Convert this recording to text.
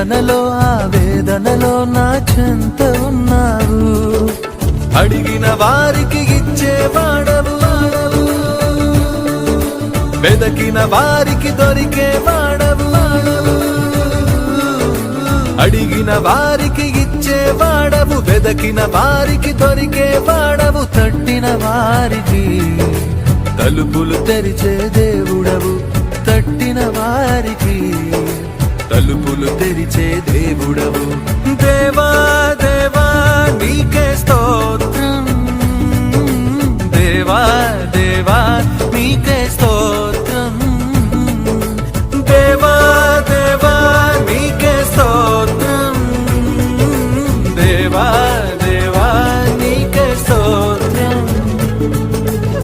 వేదనలో ఆ వేదనలో నా చెంత ఉన్నావు అడిగిన వారికి ఇచ్చేవాడవు వెదకిన వారికి దొరికే వాడవు. అడిగిన వారికి ఇచ్చేవాడవు వెదకిన వారికి దొరికే వాడవు. తట్టిన వారికి తలుపులు తెరిచే దేవుడవు. తట్టిన వారికి తలుపులు తెరిచే దేవుడవు. దేవా దేవా నీకే స్తోత్రం. దేవా